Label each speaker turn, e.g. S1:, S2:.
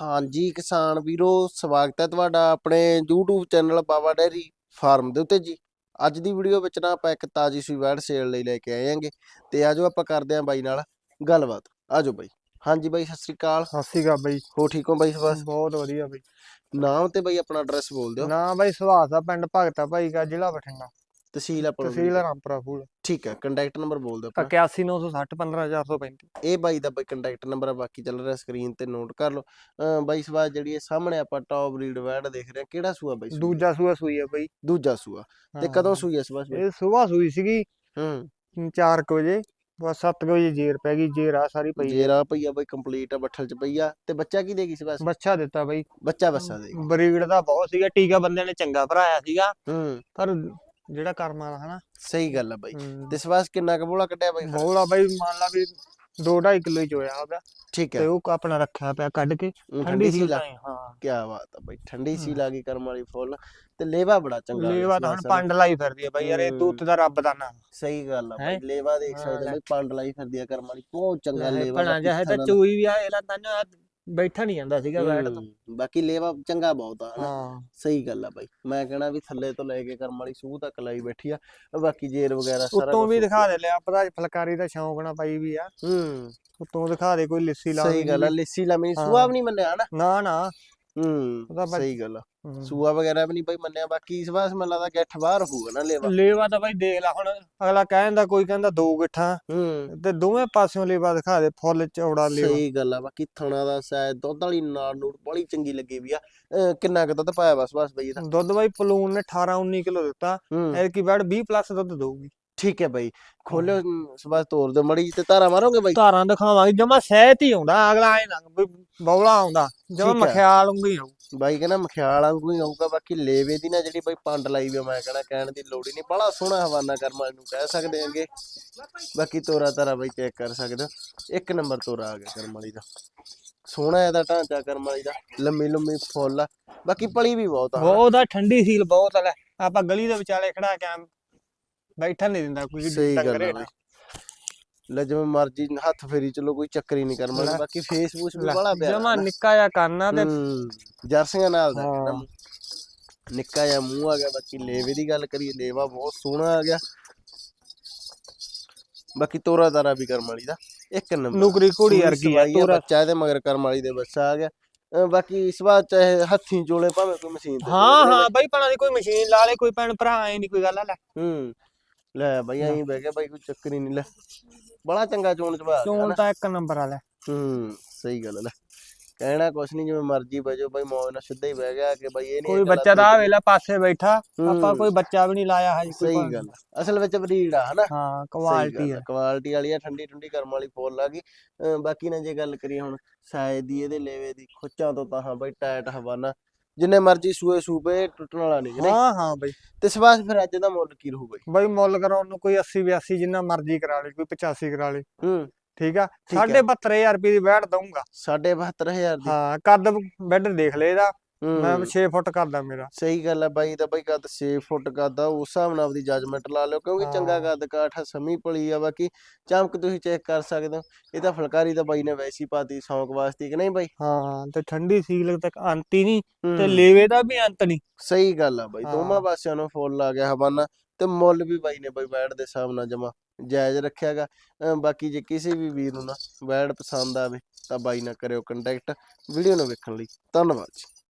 S1: ਹਾਂਜੀ ਕਿਸਾਨ ਵੀਰੋ ਸਵਾਗਤ ਹੈ ਤੁਹਾਡਾ ਆਪਣੇ YouTube channel Baba dairy farm ਦੇ ਉੱਤੇ ਜੀ। ਅੱਜ ਦੀ ਵੀਡੀਓ ਵਿੱਚ ਨਾ ਆਪਾਂ ਇੱਕ ਤਾਜੀ ਸੂਈ ਵੈੜ ਸੇਲ ਲਈ ਲੈ ਕੇ ਆਏ ਆਂਗੇ ਤੇ ਆਜੋ ਆਪਾਂ ਕਰਦੇ ਆਂ ਬਾਈ ਨਾਲ ਗੱਲਬਾਤ। ਆਜੋ ਬਾਈ। ਹਾਂਜੀ ਬਾਈ ਸਤਿ ਸ੍ਰੀ ਅਕਾਲ।
S2: ਸਤਿ ਸ਼੍ਰੀ ਅਕਾਲ ਬਾਈ।
S1: ਹੋ ਠੀਕ ਹੋ ਬਾਈ? ਬਸ।
S2: ਬਹੁਤ ਵਧੀਆ ਬਾਈ।
S1: ਨਾਮ ਤੇ ਬਾਈ ਆਪਣਾ ਐਡਰੈਸ ਬੋਲ ਦਿਓ।
S2: ਨਾ ਬਾਈ ਸੁਭਾਸ ਦਾ ਪਿੰਡ ਭਗਤਾ ਭਾਈ ਕਾ ਜ਼ਿਲ੍ਹਾ ਬਠਿੰਡਾ।
S1: ਤਹਿਸੀਲ ਆਪਣਾ
S2: ਤਹਿਸੀਲ ਰਾਮਪੁਰਾ ਫੂਲ
S1: ਠੀਕ ਹੈ ਕੰਟੈਕਟ ਨੰਬਰ ਬੋਲ ਦਿਓ ਆਪਣਾ
S2: 81960 15435
S1: ਇਹ ਬਾਈ ਦਾ ਬਾਈ ਕੰਟੈਕਟ ਨੰਬਰ ਆ ਬਾਕੀ ਚੱਲ ਰਿਹਾ ਸਕਰੀਨ ਤੇ ਨੋਟ ਕਰ ਲਓ। ਬਾਈ ਸਵਾ ਜਿਹੜੀ ਇਹ ਸਾਹਮਣੇ ਆਪਾਂ ਟੌਪ ਰੀਡ ਵੈੜ ਦੇਖ ਰਹੇ ਹਾਂ ਕਿਹੜਾ ਸੂਆ ਬਾਈ?
S2: ਦੂਜਾ ਸੂਆ ਸੂਈ ਆ ਬਾਈ।
S1: ਦੂਜਾ ਸੂਆ। ਤੇ। ਕਦੋਂ ਸੂਈ ਇਸ ਵਾਰ
S2: ਇਹ ਸਵੇਰ ਸੂਈ ਸੀਗੀ।
S1: ਹੂੰ।
S2: 4 ਵਜੇ ਬਸ 7 ਵਜੇ ਜੇਰ ਪੈ ਗਈ ਜੇਰ ਆ ਸਾਰੀ ਪਈ ਆ।
S1: ਜੇਰਾ ਪਈਆ ਬਈ ਕੰਪਲੀਟ ਆ ਬੱਠਲ ਚ ਪਈਆ ਤੇ ਬੱਚਾ ਕੀ ਦੇਗੀ ਸੀ ਬਸ
S2: ਬੱਚਾ ਦਿੱਤਾ ਬਾਈ।
S1: ਬੱਚਾ ਬੱਸਾ ਦੇ
S2: ਬਰੀਡ ਦਾ ਬਹੁਤ ਸੀਗਾ ਟੀਕਾ ਬੰਦੇ ਨੇ ਚੰਗਾ ਭਰਾਇਆ ਸੀਗਾ।
S1: ਹੂੰ।
S2: ਪਰ ਜਿਹੜਾ ਕਰਮ ਵਾਲਾ ਹਨਾ
S1: ਸਹੀ ਗੱਲ ਆ ਬਾਈ
S2: ਹਮ,
S1: ਸਵਾਸ ਕਿੰਨਾ ਕਬੋਲਾ ਕੱਢਿਆ ਬਾਈ ਫਿਰ?
S2: ਬੋਲਾ ਬਾਈ ਮੰਨ ਲਾ ਵੀ 2.5 ਕਿਲੋ ਹੀ ਚੋਇਆ ਉਹਦਾ
S1: ਠੀਕ
S2: ਤੇ
S1: ਹੈ
S2: ਉਹ ਆਪਣਾ ਰੱਖਿਆ ਪਿਆ ਕੱਢ ਕੇ ਠੰਡੀ ਸੀ
S1: ਲਾ
S2: ਹਾਂ
S1: ਕੀ ਬਾਤ ਆ ਬਾਈ ਠੰਡੀ ਸੀ
S2: ਹਮ।
S1: ਲੱਗੀ ਕਰਮ ਵਾਲੀ ਫੁੱਲ ਤੇ ਲੇਵਾ ਬੜਾ ਚੰਗਾ ਆ
S2: ਲੇਵਾ ਤਾਂ ਹੁਣ। ਪੰਡ ਲਾਈ ਫਿਰਦੀ ਆ ਬਾਈ ਯਾਰ ਇਹ। ਦੂਤ ਦਾ ਰੱਬ ਦਾ ਨਾਮ
S1: ਸਹੀ ਗੱਲ ਆ ਬਾਈ
S2: ਹੈਂ?
S1: ਲੇਵਾ ਦੇਖ
S2: ਹਾਂ,
S1: ਸਕਦੇ
S2: ਲੈ।
S1: ਬਈ ਪੰਡ ਲਾਈ ਫਿਰਦੀ ਆ ਕਰਮ ਵਾਲੀ ਬਹੁਤ ਚੰਗਾ ਲੇਵਾ
S2: ਭਣਾ
S1: ਬਾਕੀ
S2: ਜਿਹਾ ਤਾਂ ਚੋਈ ਵੀ ਆ ਇਹਦਾ ਤਾਂ ਬੈਠਾ ਨਹੀਂ ਜਾਂਦਾ ਸੀਗਾ ਬੈਠ ਤੋਂ।
S1: ਬਾਕੀ ਲੇਵਾ ਚੰਗਾ ਬਹੁਤ ਆ ਹਨਾ।
S2: ਹਾਂ।
S1: ਸਹੀ ਗੱਲ ਆ ਬਾਈ। ਮੈਂ ਕਹਿਣਾ ਵੀ ਥੱਲੇ ਤੋਂ ਲੈ ਕੇ ਕਰਮ ਵਾਲੀ ਸੂਹ ਤੱਕ ਲਾਈ ਬੈਠੀ ਆ। ਬਾਕੀ ਜੇਰ ਵਗੈਰਾ ਸਾਰਾ
S2: ਉਤੋਂ ਵੀ
S1: ਕੁਛ
S2: ਦਿਖਾ ਦੇ ਲਿਆ ਪਤਾ ਫਲਕਾਰੀ ਦਾ ਸ਼ੌਂਕ ਨਾ ਪਾਈ ਵੀ ਆ।
S1: ਹੂੰ।
S2: ਉਤੋਂ ਦਿਖਾ ਦੇ ਕੋਈ ਲਿੱਸੀ ਲਾ
S1: ਸਹੀ ਗੱਲ ਆ। ਲਿੱਸੀ ਲਾਮੀ। ਸੂਆ ਵੀ ਨਹੀਂ ਮੰਨਿਆ ਹਨਾ।
S2: ਨਾ ਨਾ।
S1: ਹੂੰ ਸਹੀ ਗੱਲ ਆ। ਸੂਆ ਵਗੈਰਾ ਵੀ ਨਹੀਂ ਬਾਈ ਮੰਨਿਆ ਬਾਕੀ ਇਸ ਵਾਰ ਮੈਨੂੰ ਲੱਗਦਾ ਗਿੱਠ ਬਾਹਰ ਹੋਊਗਾ ਨਾ ਲੇਵਾ।
S2: ਲੇਵਾ ਤਾਂ ਬਾਈ ਦੇਖ ਲੈ ਹੁਣ। ਅਗਲਾ ਕਹਿੰਦਾ ਕੋਈ ਕਹਿੰਦਾ ਦੋ ਗਿੱਠਾਂ।
S1: ਹੂੰ।
S2: ਤੇ ਦੋਵੇਂ ਪਾਸਿਓਂ ਲੇਵਾ ਦਿਖਾ ਦੇ ਫੁੱਲ ਚੌੜਾ ਲੇਵਾ।
S1: ਸਹੀ ਗੱਲ ਆ ਬਾਕੀ ਥਣਾ ਦਾ ਸਾਇਦ ਦੁੱਧ ਵਾਲੀ ਨਾਲ ਨੂਰ ਬੜੀ ਚੰਗੀ ਲੱਗੀ ਵੀ ਆ। ਕਿੰਨਾ ਕੁ ਦੁੱਧ ਪਾਇਆ ਬਸ ਬਸ ਬਈ ਇਹਦਾ।
S2: ਦੁੱਧ ਬਾਈ ਪਲੂਨ ਨੇ 18 19 ਕਿਲੋ ਦਿੱਤਾ।
S1: ਹੂੰ।
S2: ਐਰ ਕੀ ਬੈਡ 20 ਪਲੱਸ ਦੁੱਧ ਦਊਗੀ।
S1: ਠੀਕ ਹੈ ਬਾਈ ਖੋਲਿਓ ਸਬਾ ਤੋਰ ਦਿਓ ਮੜੀ ਤੇ ਧਾਰਾ ਮਾਰੋਗੇ ਬਾਈ?
S2: ਧਾਰਾਂ ਦਿਖਾਵਾਂਗੇ ਜਮਾ ਸਹਿਤ ਹੀ ਆਉਂਦਾ ਅਗਲਾ ਐ ਨਾ ਵੀ ਬੌਲਾ ਆਉਂਦਾ ਜਮਾ
S1: ਠੀਕ ਹੈ।
S2: ਮਖਿਆਲ ਉਂਗੀ ਆਉ
S1: ਬਾਈ ਕਹਿੰਦਾ ਮਖਿਆਲ ਵਾਂਗੂ ਹੀ ਆਊਗਾ ਬਾਕੀ ਲੇਵੇ ਦੀ ਨਾ ਜਿਹੜੀ ਬਾਈ ਪੰਡ ਲਾਈ ਵੀ ਆ, ਮੈਂ ਕਹਿੰਦਾ ਕਹਿਣ ਦੀ ਲੋੜ ਹੀ ਨਹੀਂ ਬੜਾ ਸੋਹਣਾ ਹਵਾਨਾ ਕਰਮਾ ਨੂੰ ਕਹਿ ਸਕਦੇ ਆਂਗੇ ਬਾਕੀ ਤੋਰਾ ਤਾਰਾ ਬਾਈ ਚੈੱਕ ਕਰ ਸਕਦੇ ਹੋ। ਇੱਕ ਨੰਬਰ ਤੋਰਾ ਆ ਗਿਆ ਕਰਮ ਵਾਲੀ ਦਾ। ਸੋਹਣਾ ਇਹਦਾ ਢਾਂਚਾ ਕਰਮ ਵਾਲੀ ਦਾ ਲੰਮੀ ਲੰਮੀ ਫੁੱਲ ਆ। ਬਾਕੀ ਪਲੀ ਵੀ ਬਹੁਤ ਆ।
S2: ਬਹੁਤ ਆ ਠੰਡੀ ਸੀਲ ਬਹੁਤ ਆ ਲੈ ਆਪਾਂ ਗਲੀ ਦੇ ਵਿਚਾਲੇ ਖੜਾ ਕੇ ਐਂ ਬੈਠਾ ਨਹੀਂ ਦਿੰਦਾ ਕੋਈ
S1: ਸਹੀ ਗੱਲ ਕਰੇ ਲੈ ਜਿਵੇਂ ਮਰਜ਼ੀ ਹੱਥ ਫੇਰੀ ਚਲੋ ਕੋਈ ਚੱਕਰ ਨਹੀਂ ਕਰਮਾ ਬਾਕੀ ਫੇਸਬੁੱਕ ਵੀ ਬੜਾ ਪਿਆਰਾ
S2: ਜਮਾ ਨਿੱਕਾ ਜਿਹਾ ਕਰਨਾ ਤੇ
S1: ਜਰਸੀਆਂ ਨਾਲ ਦਾ ਨਿੱਕਾ ਜਿਹਾ ਮੂੰਹ ਆ ਗਿਆ ਬਾਕੀ ਲੇਵੇ ਦੀ ਗੱਲ ਕਰੀਏ ਲੇਵਾ ਬਹੁਤ ਸੋਹਣਾ ਆ ਗਿਆ। ਬਾਕੀ ਤੋਰਾ ਤਾਰਾ ਵੀ ਕਰਮ ਵਾਲੀ ਦਾ ਇੱਕ ਨੰਬਰ।
S2: ਨੁਕਰੀ ਘੋੜੀ ਵਰਗੀ ਆ ਤੋਰਾ।
S1: ਬੱਚਾ ਇਹਦੇ ਮਗਰ ਕਰਮ ਵਾਲੀ ਦੇ ਬੱਚਾ ਆ ਗਿਆ। ਬਾਕੀ ਇਸ ਵਾਰ ਚਾਹੇ ਹੱਥੀਂ ਜੋਲੇ ਭਾਵੇਂ ਕੋਈ ਮਸ਼ੀਨ ਤੇ
S2: ਹਾਂ ਹਾਂ ਬਈ ਭਣਾ ਦੀ ਕੋਈ ਮਸ਼ੀਨ ਲਾ ਲੈ ਕੋਈ ਭੈਣ ਭਰਾ ਐ ਨਹੀਂ ਕੋਈ ਗੱਲ ਆ ਲੈ।
S1: ਹੂੰ ਲੈ ਬਾਈ ਐਂ ਬਹਿ ਗਿਆ ਬਾਈ ਕੋਈ ਚੱਕਰ ਹੀ ਨਹੀਂ ਲੈ। ਬੜਾ ਚੰਗਾ ਚੋਣ ਚਵਾ
S2: ਚੋਣ ਤਾਂ ਇੱਕ ਨੰਬਰ ਆ ਲੈ
S1: ਹੂੰ ਸਹੀ ਗੱਲ ਲੈ। ਕਹਿਣਾ ਕੁਛ ਨਹੀਂ ਜਿਵੇਂ ਮਰਜ਼ੀ ਬਜੋ ਬਾਈ ਮੌਜ ਨਾਲ ਸਿੱਧਾ ਹੀ ਬਹਿ ਗਿਆ ਕਿ ਬਾਈ ਇਹ ਨਹੀਂ
S2: ਕੋਈ ਬੱਚਾ ਦਾ ਵੇਲਾ ਪਾਸੇ ਬੈਠਾ ਆਪਾਂ
S1: ਹੂੰ।
S2: ਕੋਈ ਬੱਚਾ ਵੀ ਨਹੀਂ ਲਾਇਆ ਹਜੇ ਕੋਈ
S1: ਸਹੀ। ਗੱਲ। ਅਸਲ ਵਿੱਚ ਬਰੀਡ ਆ ਹਨਾ?
S2: ਹਾਂ ਕੁਆਲਿਟੀ ਆ।
S1: ਕੁਆਲਿਟੀ ਵਾਲੀ ਆ ਠੰਡੀ ਠੰਡੀ ਕਰਮ ਵਾਲੀ ਫੁੱਲ ਆ ਗਈ। ਬਾਕੀ ਨਾ ਜੇ ਗੱਲ ਕਰੀਏ ਹੁਣ ਸਾਇਦ ਦੀ ਇਹਦੇ ਲੇਵੇ ਦੀ ਖੁੱਚਾਂ ਤੋਂ ਤਾਂ ਹਾਂ ਬਈ ਟਾਇਟ ਹਵਾਨਾ ਜਿੰਨੇ ਮਰਜ਼ੀ ਸੂਏ ਸੂਪੇ ਟੁੱਟਣ ਵਾਲਾ ਨਹੀਂ ਨਹੀਂ
S2: ਹਾਂ ਹਾਂ ਬਾਈ।
S1: ਤੇ ਸਵਾਸ ਫਿਰ ਅੱਜ ਦਾ ਮੁੱਲ ਕੀ ਰਹੂ ਬਈ?
S2: ਬਾਈ ਮੁੱਲ ਕਰਾਉਣ ਨੂੰ ਕੋਈ 80 82 ਜਿੰਨਾ ਮਰਜ਼ੀ ਕਰਾ ਲੇ ਕੋਈ 85 ਕਰਾ ਲੇ।
S1: ਹੂੰ।
S2: ਠੀਕ ਆ?
S1: ਠੀਕ ਆ।
S3: 72000 ਰੁਪਏ ਦੀ ਬੈਠ ਦਊਂਗਾ।
S1: 72000 ਦੀ।
S3: ਹਾਂ ਕੱਦ ਬੈੱਡ ਦੇਖ ਲੈ ਇਹਦਾ। ਮੈਂ
S1: ਹੂੰ।
S3: 6 ਫੁੱਟ ਕਰਦਾ ਮੇਰਾ।
S1: ਸਹੀ ਗੱਲ ਹੈ ਬਾਈ ਦਾ ਬਾਈ ਕੱਦ 6 ਫੁੱਟ ਆ ਉਸ ਹਿਸਾਬ ਨਾਲ ਆਪਦੀ ਜੱਜਮੈਂਟ ਲਾ ਲਿਓ ਕਿਉਂਕਿ ਚੰਗਾ। ਕੱਦ ਕਾਠ ਸਮੀ ਪਲੀ ਆ ਬਾਕੀ ਚਮਕ ਤੁਸੀਂ ਚੈੱਕ ਕਰ ਸਕਦੇ ਹੋ। ਇਹ ਤਾਂ ਫੁਲਕਾਰੀ ਤਾਂ ਬਾਈ ਨੇ ਵੈਸੀ ਪਾਤੀ ਸ਼ੌਂਕ ਵਾਸਤੇ ਕਿ ਨਹੀਂ ਬਾਈ?
S3: ਹਾਂ ਤੇ ਠੰਡੀ ਸੀਲ ਤੱਕ ਅੰਤ ਹੀ ਨਹੀਂ ਤੇ। ਲੇਵੇ ਦਾ ਵੀ ਅੰਤ ਨਹੀਂ।
S1: ਸਹੀ ਗੱਲ ਆ ਬਾਈ ਦੋਵਾਂ। ਪਾਸਿਆਂ ਨੂੰ ਫੁੱਲ ਆ ਗਿਆ ਹਵਾਨਾ ਤੇ ਮੁੱਲ ਵੀ ਬਾਈ ਨੇ ਬਾਈ ਬੈਡ ਦੇ ਹਿਸਾਬ ਨਾਲ ਜਮਾ ਜਾਇਜ਼ ਰੱਖਿਆਗਾ ਬਾਕੀ ਜੇ ਕਿਸੇ ਵੀ ਵੀਰ ਨੂੰ ਨਾ ਬੈਡ ਪਸੰਦ ਆਵੇ ਤਾਂ ਬਾਈ ਨਾਲ ਕਰਿਓ ਕੰਟੈਕਟ ਵੀਡੀਓ ਨੂੰ ਵੇਖਣ ਲਈ ਧੰਨਵਾਦ ਜੀ।